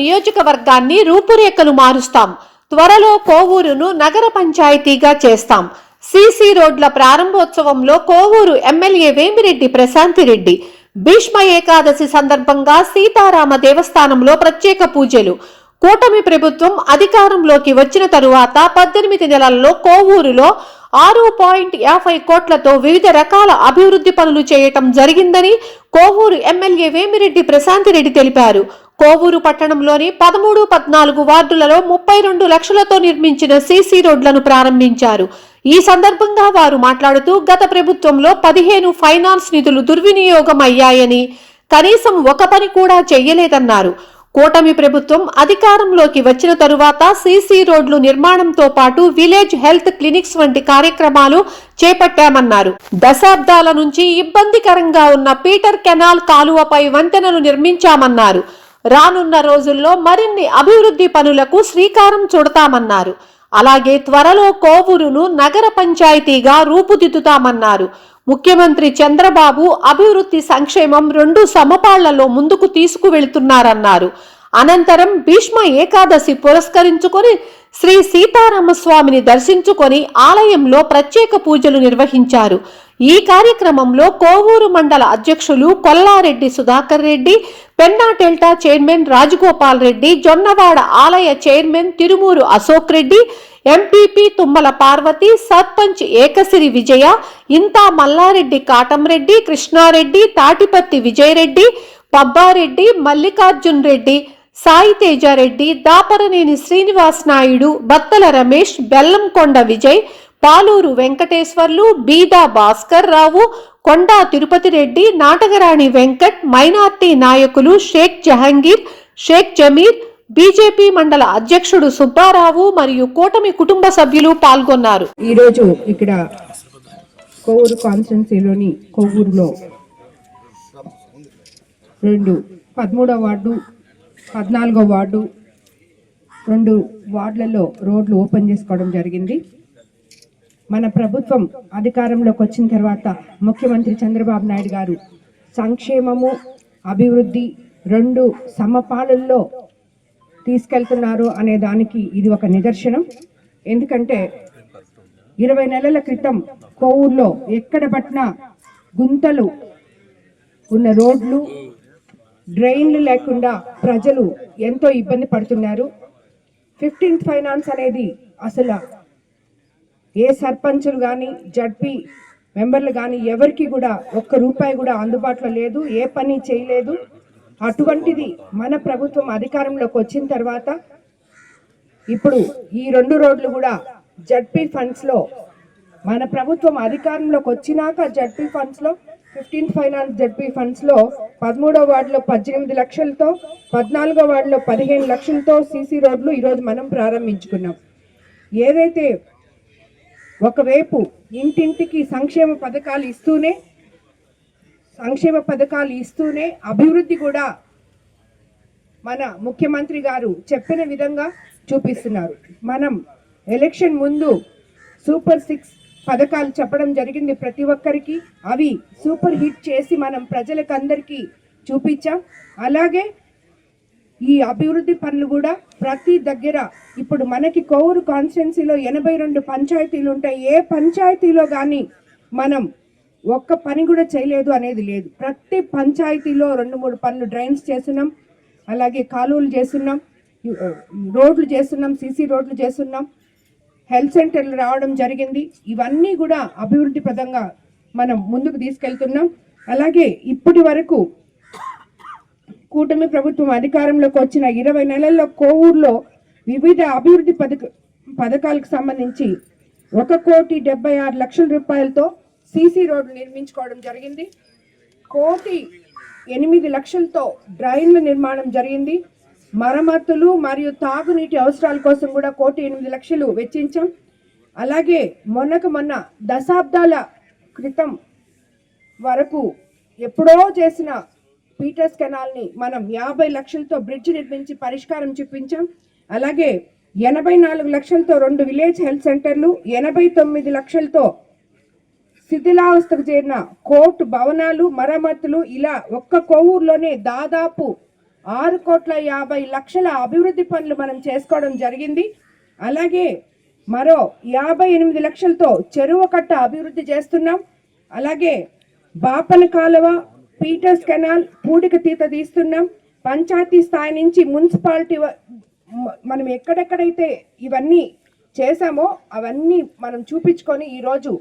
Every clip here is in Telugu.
నియోజకవర్గాన్ని రూపురేఖలు మారుస్తాం. త్వరలో కోవూరును నగర పంచాయతీగా చేస్తాం. సీసీ రోడ్ల ప్రారంభోత్సవంలో కోవూరు ఎమ్మెల్యే వేమిరెడ్డి ప్రశాంతిరెడ్డి భీష్మ ఏకాదశి సందర్భంగా సీతారామ దేవస్థానంలో ప్రత్యేక పూజలు. కూటమి ప్రభుత్వం అధికారంలోకి వచ్చిన తరువాత పద్దెనిమిది నెలల్లో కోవూరులో ఆరు పాయింట్ యాభై కోట్లతో వివిధ రకాల అభివృద్ధి పనులు చేయటం జరిగిందని కోవూరు ఎమ్మెల్యే వేమిరెడ్డి ప్రశాంతిరెడ్డి తెలిపారు. కోవూరు పట్టణంలోని పదమూడు పద్నాలుగు వార్డులలో ముప్పై రెండు లక్షలతో నిర్మించిన సీసీ రోడ్లను ప్రారంభించారు. ఈ సందర్భంగా వారు మాట్లాడుతూ గత ప్రభుత్వంలో పదిహేను ఫైనాన్స్ నిధులు దుర్వినియోగం అయ్యాయని కనీసం ఒక పని కూడా చెయ్యలేదన్నారు. కూటమి ప్రభుత్వం అధికారంలోకి వచ్చిన తరువాత సీసీ రోడ్లు నిర్మాణంతో పాటు విలేజ్ హెల్త్ క్లినిక్స్ వంటి కార్యక్రమాలు చేపట్టామన్నారు. దశాబ్దాల నుంచి ఇబ్బందికరంగా ఉన్న పీటర్ కెనాల్ కాలువపై వంతెనలు నిర్మించామన్నారు. రానున్న రోజుల్లో మరిన్ని అభివృద్ధి పనులకు శ్రీకారం చుడతామన్నారు. అలాగే త్వరలో కోవూరును నగర పంచాయతీగా రూపుదిద్దుతామన్నారు. ముఖ్యమంత్రి చంద్రబాబు అభివృద్ధి సంక్షేమం రెండు సమపాళ్ళలో ముందుకు తీసుకువెళ్తున్నారన్నారు. అనంతరం భీష్మ ఏకాదశి పురస్కరించుకొని శ్రీ సీతారామస్వామిని దర్శించుకొని ఆలయంలో ప్రత్యేక పూజలు నిర్వహించారు. ఈ కార్యక్రమంలో కోవూరు మండల అధ్యక్షులు కొల్లారెడ్డి సుధాకర్ రెడ్డి పెన్నా డెల్టా చైర్మన్ రాజగోపాల్ రెడ్డి జొన్నవాడ ఆలయ చైర్మన్ తిరుమూరు అశోక్ రెడ్డి ఎంపీపీ తుమ్మల పార్వతి సర్పంచ్ ఏకసిరి విజయ ఇంతా మల్లారెడ్డి కాటంరెడ్డి కృష్ణారెడ్డి తాటిపత్తి విజయరెడ్డి పబ్బారెడ్డి మల్లికార్జున్ రెడ్డి సాయి తేజారెడ్డి దాపరనేని శ్రీనివాస్ నాయుడు బత్తల రమేష్ బెల్లంకొండ విజయ్ పాలూరు వెంకటేశ్వర్లు బీదా భాస్కర్ రావు కొండా తిరుపతి రెడ్డి నాటకరాణి వెంకట్ మైనార్టీ నాయకులు షేక్ జహంగీర్ షేక్ జమీర్ బీజేపీ మండల అధ్యక్షుడు సుబ్బారావు మరియు కూటమి కుటుంబ సభ్యులు పాల్గొన్నారు. ఈరోజు ఇక్కడ కొవ్వూరు కాన్స్టిట్యున్సీలోని కొవ్వూరులో రెండు పదమూడవ వార్డు పద్నాలుగో వార్డు రెండు వార్డులలో రోడ్లు ఓపెన్ చేసుకోవడం జరిగింది. మన ప్రభుత్వం అధికారంలోకి వచ్చిన తర్వాత ముఖ్యమంత్రి చంద్రబాబు నాయుడు గారు సంక్షేమము అభివృద్ధి రెండు సమపాలల్లో తీసుకెళ్తున్నారు అనే దానికి ఇది ఒక నిదర్శనం. ఎందుకంటే ఇరవై నెలల క్రితం కోవూరులో ఎక్కడ పట్టినా గుంతలు ఉన్న రోడ్లు డ్రైన్లు లేకుండా ప్రజలు ఎంతో ఇబ్బంది పడుతున్నారు. ఫిఫ్టీన్త్ ఫైనాన్స్ అనేది అసలు ఏ సర్పంచులు కానీ జడ్పీ మెంబర్లు కానీ ఎవరికి కూడా ఒక్క రూపాయి కూడా అందుబాటులో లేదు ఏ పని చేయలేదు. అటువంటిది మన ప్రభుత్వం అధికారంలోకి వచ్చిన తర్వాత ఇప్పుడు ఈ రెండు రోడ్లు కూడా జడ్పీ ఫండ్స్లో మన ప్రభుత్వం అధికారంలోకి వచ్చినాక జడ్పీ ఫండ్స్లో ఫిఫ్టీన్త్ ఫైనాన్స్ జడ్పీ ఫండ్స్లో పదమూడో వార్డులో పద్దెనిమిది లక్షలతో పద్నాలుగో వార్డులో పదిహేను లక్షలతో సీసీ రోడ్లు ఈరోజు మనం ప్రారంభించుకున్నాం. ఏదైతే ఒకవైపు ఇంటింటికి సంక్షేమ పథకాలు ఇస్తూనే సంక్షేమ పథకాలు ఇస్తూనే అభివృద్ధి కూడా మన ముఖ్యమంత్రి గారు చెప్పిన విధంగా చూపిస్తున్నారు. మనం ఎలక్షన్ ముందు సూపర్ సిక్స్ పథకాలు చెప్పడం జరిగింది ప్రతి ఒక్కరికి. అవి సూపర్ హిట్ చేసి మనం ప్రజలకందరికీ చూపించాం. అలాగే ఈ అభివృద్ధి పనులు కూడా ప్రతి దగ్గర ఇప్పుడు మనకి కోవూరు కాన్స్టిట్యున్సీలో ఎనభై రెండు పంచాయతీలు ఉంటాయి. ఏ పంచాయతీలో కానీ మనం ఒక్క పని కూడా చేయలేదు అనేది లేదు. ప్రతి పంచాయతీలో రెండు మూడు పనులు డ్రైన్స్ చేస్తున్నాం. అలాగే కాలువలు చేస్తున్నాం. రోడ్లు చేస్తున్నాం. సీసీ రోడ్లు చేస్తున్నాం. హెల్త్ సెంటర్లు రావడం జరిగింది. ఇవన్నీ కూడా అభివృద్ధి పదంగా మనం ముందుకు తీసుకెళ్తున్నాం. అలాగే ఇప్పటి వరకు కూటమి ప్రభుత్వం అధికారంలోకి వచ్చిన ఇరవై నెలల్లో కోవూరులో వివిధ అభివృద్ధి పథక పథకాలకు సంబంధించి ఒక కోటి డెబ్బై ఆరు లక్షల రూపాయలతో సీసీ రోడ్లు నిర్మించుకోవడం జరిగింది. కోటి ఎనిమిది లక్షలతో డ్రైన్ల నిర్మాణం జరిగింది. మరమ్మతులు మరియు తాగునీటి అవసరాల కోసం కూడా కోటి ఎనిమిది లక్షలు వెచ్చించాం. అలాగే మొన్నకు మొన్న దశాబ్దాల క్రితం వరకు ఎప్పుడో చేసిన పీటర్స్ కెనాల్ని మనం యాభై లక్షలతో బ్రిడ్జ్ నిర్మించి పరిష్కారం చూపించాం. అలాగే ఎనభై నాలుగు లక్షలతో రెండు విలేజ్ హెల్త్ సెంటర్లు ఎనభై తొమ్మిది లక్షలతో శిథిలావస్థకు చేరిన కోర్టు భవనాలు మరమ్మతులు ఇలా ఒక్క కోవూరులోనే దాదాపు ఆరు కోట్ల యాభై లక్షల అభివృద్ధి పనులు మనం చేసుకోవడం జరిగింది. అలాగే మరో యాభై ఎనిమిది లక్షలతో చెరువు కట్ట అభివృద్ధి చేస్తున్నాం. అలాగే బాపన కాలువ పీటర్స్ కెనాల్ పూడిక తీత తీస్తున్నాం. పంచాయతీ స్థాయి నుంచి మున్సిపాలిటీ మనం ఎక్కడెక్కడైతే ఇవన్నీ చేశామో అవన్నీ మనం చూపించుకొని ఈరోజు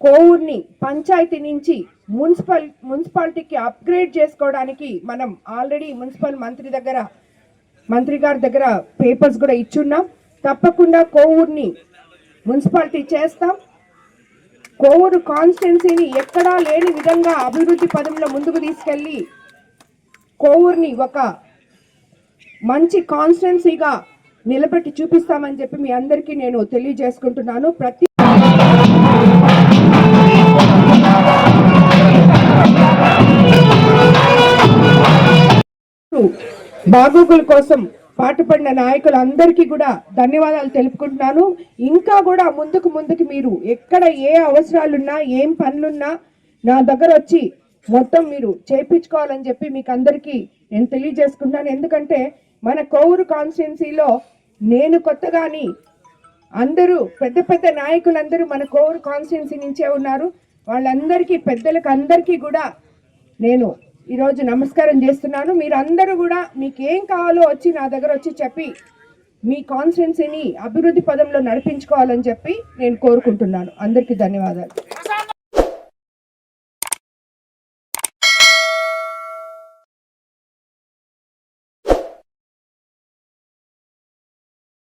కోవూర్ని పంచాయతీ నుంచి మున్సిపల్ మున్సిపాలిటీకి అప్గ్రేడ్ చేసుకోవడానికి మనం ఆల్రెడీ మున్సిపల్ మంత్రి దగ్గర మంత్రి గారి దగ్గర పేపర్స్ కూడా ఇచ్చున్నాం. తప్పకుండా కోవూర్ని మున్సిపాలిటీ చేస్తాం. కోవూరు కాన్స్టిట్యున్సీని ఎక్కడా లేని విధంగా అభివృద్ధి పదంలో ముందుకు తీసుకెళ్ళి కోవూర్ని ఒక మంచి కాన్స్టెన్సీగా నిలబెట్టి చూపిస్తామని చెప్పి మీ అందరికీ నేను తెలియజేసుకుంటున్నాను. ప్రతి బాగోగుల కోసం పాటుపడిన నాయకులందరికీ కూడా ధన్యవాదాలు తెలుపుకుంటున్నాను. ఇంకా కూడా ముందుకు ముందుకు మీరు ఎక్కడ ఏ అవసరాలున్నా ఏం పనులున్నా నా దగ్గర వచ్చి మొత్తం మీరు చేయించుకోవాలని చెప్పి మీకు అందరికీ నేను తెలియజేసుకుంటున్నాను. ఎందుకంటే మన కోవూరు కాన్స్టిట్యున్సీలో నేను కొత్తగాని అందరూ పెద్ద పెద్ద నాయకులందరూ మన కోవూరు కాన్స్టిట్యున్సీ నుంచే ఉన్నారు. వాళ్ళందరికీ పెద్దలకు అందరికీ కూడా నేను ఈరోజు నమస్కారం చేస్తున్నాను. మీరందరూ కూడా మీకు ఏం కావాలో వచ్చి నా దగ్గర వచ్చి చెప్పి మీ కాన్స్టిట్యున్సీని అభివృద్ధి పదంలో నడిపించుకోవాలని చెప్పి నేను కోరుకుంటున్నాను. అందరికీ ధన్యవాదాలు.